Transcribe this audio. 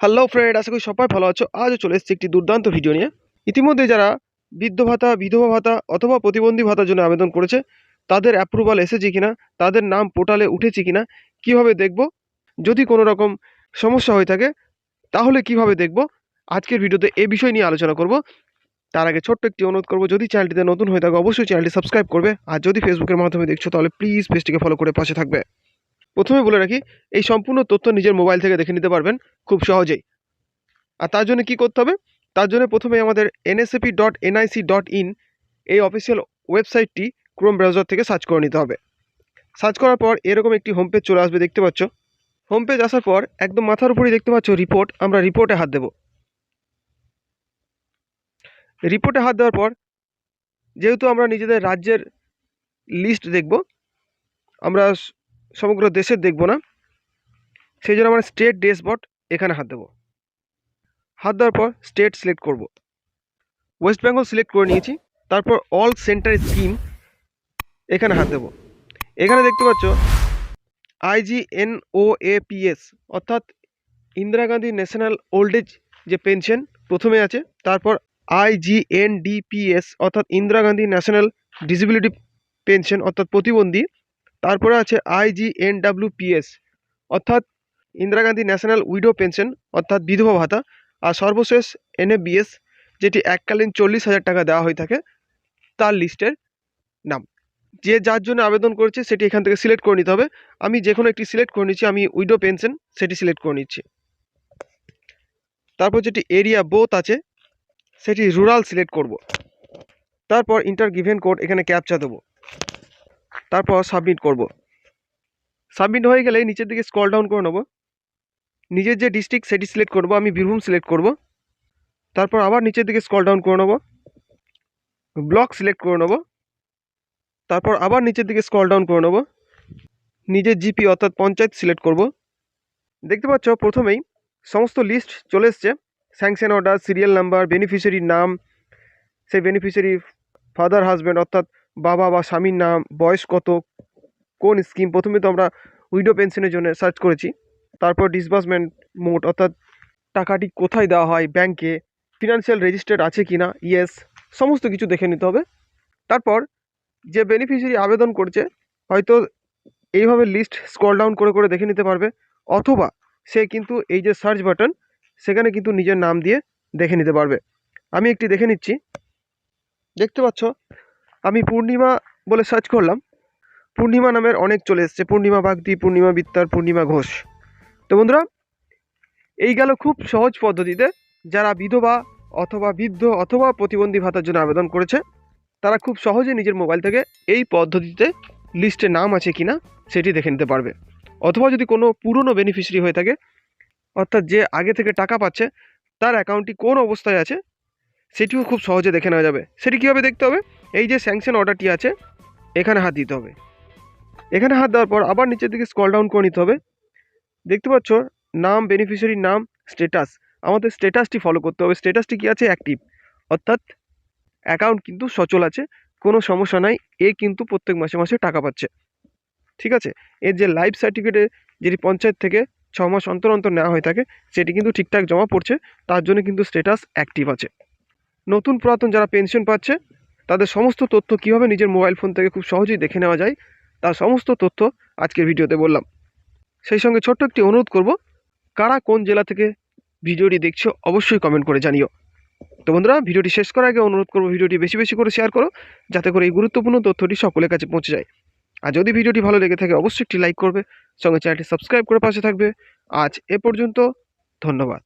Hello friend আশা করি সবাই ভালো আছো। আজও চলে এসেছি একটি দুর্দান্ত ভিডিও নিয়ে। ইতিমধ্যে যারা বৃদ্ধ ভাতা, বিধবা ভাতা অথবা প্রতিবন্ধী ভাতার জন্য আবেদন করেছে, তাদের অ্যাপ্রুভাল এসেছে কিনা, তাদের নাম পোর্টালে উঠেছে কিনা, কীভাবে দেখব? যদি কোনো রকম সমস্যা হয়ে থাকে, তাহলে কীভাবে দেখব? আজকের ভিডিওতে এ বিষয় নিয়ে আলোচনা করব। তার আগে ছোট্ট একটি অনুরোধ করব, যদি চ্যানেলটিতে নতুন হয়ে থাকে, অবশ্যই চ্যানেলটি সাবস্ক্রাইব করবে। আর যদি ফেসবুকের মাধ্যমে দেখছ, তাহলে প্লিজ পেজটিকে ফলো করে পাশে থাকবে। প্রথমে বলে রাখি, এই সম্পূর্ণ তথ্য নিজের মোবাইল থেকে দেখে নিতে পারবেন খুব সহজেই। আর তার জন্য কি করতে হবে? তার জন্য প্রথমে আমাদের NSAP dot NIC dot in এই অফিসিয়াল ওয়েবসাইটটি ক্রোম ব্রাউজার থেকে সার্চ করে নিতে হবে। সার্চ করার পর এরকম একটি হোম পেজ চলে আসবে দেখতে পাচ্ছ। হোম পেজ আসার পর একদম মাথার উপরেই দেখতে পাচ্ছ রিপোর্ট, আমরা রিপোর্টে হাত দেব। রিপোর্টে হাত দেওয়ার পর যেহেতু আমরা নিজেদের রাজ্যের লিস্ট দেখব, আমরা সমগ্র দেশের দেখব না। সেই জন্য আমরা স্টেট ড্যাশবোর্ড এখানে হাত দেবো। হাত দেওয়ার পর স্টেট সিলেক্ট করব। ওয়েস্ট বেঙ্গল সিলেক্ট করে নিয়েছি। তারপর অল সেন্টার স্কিম এখানে হাত দেবো। এখানে দেখতে পাচ্ছ আইজিএনওএপিএস অর্থাৎ Indira Gandhi national old age যে পেনশন প্রথমে আছে, তারপর আইজিএনডিপিএস অর্থাৎ Indira Gandhi national disability pension অর্থাৎ প্রতিবন্ধী তারপরে আছে আইজিএনডাব্লিউপিএস অর্থাৎ Indira Gandhi national widow pension, অর্থাৎ বিধবা ভাতা, আর সর্বশেষ এনএবিএস যেটি এককালীন চল্লিশ হাজার টাকা দেওয়া হয়ে থাকে, তার লিস্টের নাম। যে যার জন্য আবেদন করেছে, সেটি এখান থেকে সিলেক্ট করে নিতে হবে। আমি যে কোনো একটি সিলেক্ট করে নিচ্ছি, আমি উইডো পেনশন, সেটি সিলেক্ট করে নিচ্ছি। তারপর যেটি এরিয়া বোথ আছে, সেটি রুরাল সিলেক্ট করব। তারপর ইন্টার গিভেন কোড এখানে ক্যাপচা দেবো। তারপর সাবমিট করব। সাবমিট হয়ে গেলে নিচের দিকে স্ক্রল ডাউন করে নেব। নিজের যে ডিস্ট্রিক্ট সেটি সিলেক্ট করব, আমি বীরভূম সিলেক্ট করব। তারপর আবার নিচের দিকে স্ক্রল ডাউন করে নেব। ব্লক সিলেক্ট করে নেব। তারপর আবার নিচের দিকে স্ক্রল ডাউন করে নেব। নিজের জিপি অর্থাৎ পঞ্চায়েত সিলেক্ট করব। দেখতে পাচ্ছ, প্রথমেই সমস্ত লিস্ট চলে এসছে। স্যাংশন অর্ডার সিরিয়াল নাম্বার বেনিফিশিয়ারির নাম, সেই বেনিফিশিয়ারি ফাদার হাজব্যান্ড অর্থাৎ বাবা বা স্বামীর নাম, বয়স কত, কোন স্কিম প্রথমে তো আমরা উইডো পেনশনের জন্য সার্চ করেছি, তারপর ডিসবার্সমেন্ট মোড অর্থাৎ টাকাটি কোথায় দেওয়া হয় ব্যাংকে ফিনান্সিয়াল রেজিস্টার্ড আছে কি না ইয়েস সমস্ত কিছু দেখে নিতে হবে, তারপর যে বেনিফিশিয়ারি আবেদন করছে, হয়তো এইভাবে লিস্ট স্ক্রল ডাউন করে করে দেখে নিতে পারবে, অথবা সে কিন্তু এই যে সার্চ বাটন সেখানে কিন্তু নিজের নাম দিয়ে দেখে নিতে পারবে, আমি একটি দেখে নিচ্ছি, দেখতে পাচ্ছ? আমি পূর্ণিমা বলে সার্চ করলাম। পূর্ণিমা নামের অনেক চলে এসছে। পূর্ণিমা বাগদি পূর্ণিমা বিত্তার পূর্ণিমা ঘোষ। তো বন্ধুরা, এই গেল খুব সহজ পদ্ধতিতে যারা বিধবা অথবা বৃদ্ধ অথবা প্রতিবন্ধী ভাতার জন্য আবেদন করেছে, তারা খুব সহজে নিজের মোবাইল থেকে এই পদ্ধতিতে লিস্টে নাম আছে কিনা সেটি দেখে নিতে পারবে। অথবা যদি কোনো পুরনো বেনিফিশিয়ারি হয়ে থাকে, অর্থাৎ যে আগে থেকে টাকা পাচ্ছে, তার অ্যাকাউন্টটি কোন অবস্থায় আছে, সেটিও খুব সহজে দেখে নেওয়া যাবে। সেটি কীভাবে দেখতে হবে? এই যে স্যাংশন অর্ডারটি আছে, এখানে হাত দিতে হবে। এখানে হাত দেওয়ার পর আবার নিচের দিকে স্কল ডাউন করে নিতে হবে। দেখতে পাচ্ছ, নাম বেনিফিশিয়ারির নাম স্ট্যাটাস আমাদের স্ট্যাটাসটি ফলো করতে হবে। স্ট্যাটাসটি কি আছে? অ্যাক্টিভ অর্থাৎ অ্যাকাউন্ট কিন্তু সচল আছে, কোনো সমস্যা নাই। এ কিন্তু প্রত্যেক মাসে মাসে টাকা পাচ্ছে। ঠিক আছে? এর যে লাইফ সার্টিফিকেটে যেটি পঞ্চায়েত থেকে ছ মাস অন্তর অন্তর নেওয়া হয়ে থাকে, সেটি কিন্তু ঠিকঠাক জমা পড়ছে। তার জন্য কিন্তু স্ট্যাটাস অ্যাক্টিভ আছে। নতুন পুরাতন যারা পেনশন পাচ্ছে তাদের সমস্ত তথ্য কীভাবে নিজের মোবাইল ফোন থেকে খুব সহজেই দেখে নেওয়া যায়, তার সমস্ত তথ্য আজকের ভিডিওতে বললাম। সেই সঙ্গে ছোট্ট একটি অনুরোধ করব, কারা কোন জেলা থেকে ভিডিওটি দেখছ অবশ্যই কমেন্ট করে জানিও। তো বন্ধুরা, ভিডিওটি শেষ করার আগে অনুরোধ করব ভিডিওটি বেশি বেশি করে শেয়ার করো, যাতে করে এই গুরুত্বপূর্ণ তথ্যটি সকলের কাছে পৌঁছে যায়। আর যদি ভিডিওটি ভালো লেগে থাকে অবশ্যই একটি লাইক করবে, সঙ্গে চ্যানেলটি সাবস্ক্রাইব করে পাশে থাকবে। আজ এ পর্যন্ত ধন্যবাদ।